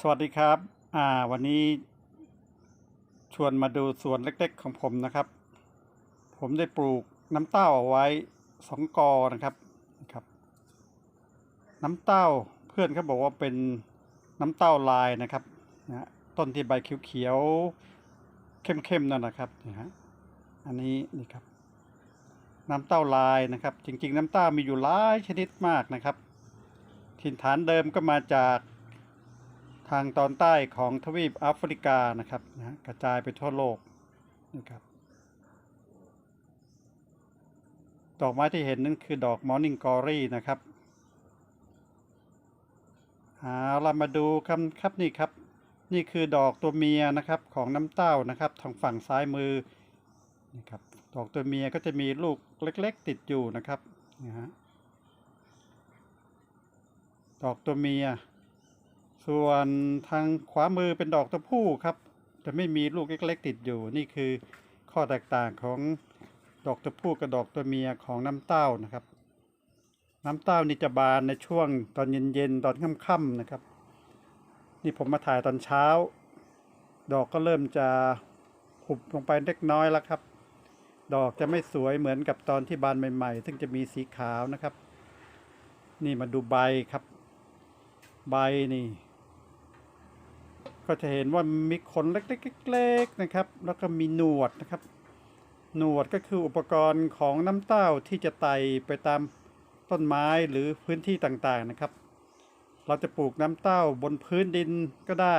สวัสดีครับ อ่า วันนี้ชวนมาดูสวนเล็ก ๆ ของผมนะครับ ผมได้ปลูกน้ำเต้าเอาไว้สองกอนะครับนะครับ น้ำเต้าเพื่อนเขาบอกว่าเป็นน้ำเต้าลายนะครับนะฮะต้นที่ใบเขียวๆเข้มๆนั่นนะครับนี่ฮะอันนี้นี่ครับ น้ำเต้าลายนะครับ จริง ๆ น้ำเต้ามีอยู่หลายชนิดมากนะครับ ถิ่นฐานเดิมก็มาจาก ทางตอนใต้ของทวีปแอฟริกานะครับนะฮะกระจายไปทั่วโลกนะครับดอกไม้ที่เห็นนั่นคือดอกมอร์นิ่งกอรี่นะครับเอาเรามาดูครับครับนี่ครับ นี่คือดอกตัวเมียนะครับของน้ำเต้านะครับทางฝั่งซ้ายมือนี่ครับดอกตัวเมียก็จะมีลูกเล็ก ๆ ติดอยู่นะครับนะฮะดอกตัวเมีย ส่วนทางขวามือเป็นดอกตัวผู้ครับ จะไม่มีลูกเล็กๆติดอยู่ นี่คือข้อแตกต่างของดอกตัวผู้กับดอกตัวเมียของน้ำเต้านะครับ น้ำเต้านี่จะบานในช่วงตอนเย็นๆตอนค่ำๆนะครับ นี่ผมมาถ่ายตอนเช้า ดอกก็เริ่มจะหุบลงไปเล็กน้อยแล้วครับ ดอกจะไม่สวยเหมือนกับตอนที่บานใหม่ๆ ซึ่งจะมีสีขาวนะครับ นี่มาดูใบครับ ใบนี่ ก็จะเห็นว่ามีขนเล็กๆๆนะครับ แล้วก็มีหนวดนะครับ หนวดก็คืออุปกรณ์ของน้ำเต้าที่จะไต่ไปตามต้นไม้หรือพื้นที่ต่างๆนะครับ เราจะปลูกน้ำเต้าบนพื้นดินก็ได้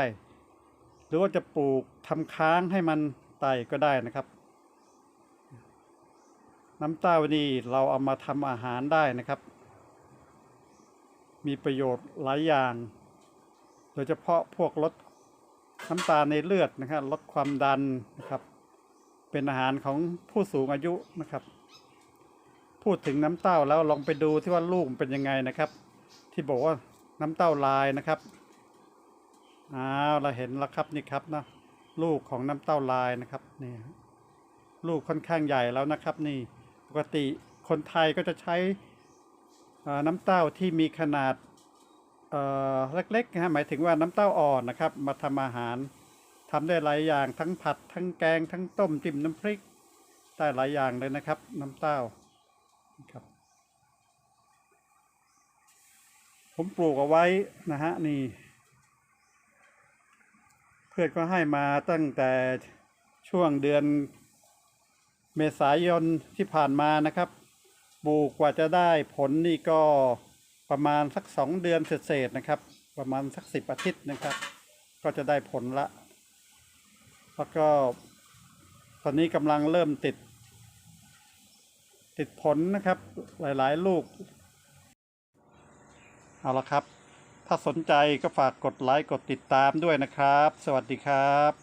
หรือว่าจะปลูกทำค้างให้มันไต่ก็ได้นะครับ น้ำเต้านี่เราเอามาทำอาหารได้นะครับ มีประโยชน์หลายอย่าง โดยเฉพาะพวกลด น้ำตาลในเลือดนะครับลดความดันนะครับ เป็นอาหารของผู้สูงอายุนะครับ พูดถึงน้ำเต้าแล้วลองไปดูที่ว่าลูกเป็นยังไงนะครับ ที่บอกว่าน้ำเต้าลายนะครับอ้าวเราเห็นแล้วครับนี่ครับนะลูกของน้ำเต้าลายนะครับนี่ลูกค่อนข้างใหญ่แล้วนะครับ นี่ปกติคนไทยก็จะใช้น้ำเต้าที่มีขนาด เล็กๆนะฮะหมายถึงว่าน้ำเต้าอ่อนนะครับ มาทำอาหารทำได้หลายอย่างทั้งผัด ทั้งแกง ทั้งต้มจิ้มน้ำพริกได้หลายอย่างเลยนะครับ น้ำเต้าครับผมปลูกเอาไว้นะฮะนี่ เพื่อนก็ให้มาตั้งแต่ช่วงเดือนเมษายนที่ผ่านมานะครับปลูกกว่าจะได้ผลนี่ก็ ประมาณสักสองเดือนเศษๆนะครับ ประมาณสักสิบอาทิตย์นะครับ ก็จะได้ผลละ แล้วก็ตอนนี้กำลังเริ่มติด ติดผลนะครับหลายๆ ลูก เอาละครับ ถ้าสนใจก็ฝากกดไลค์กดติดตามด้วยนะครับ สวัสดีครับ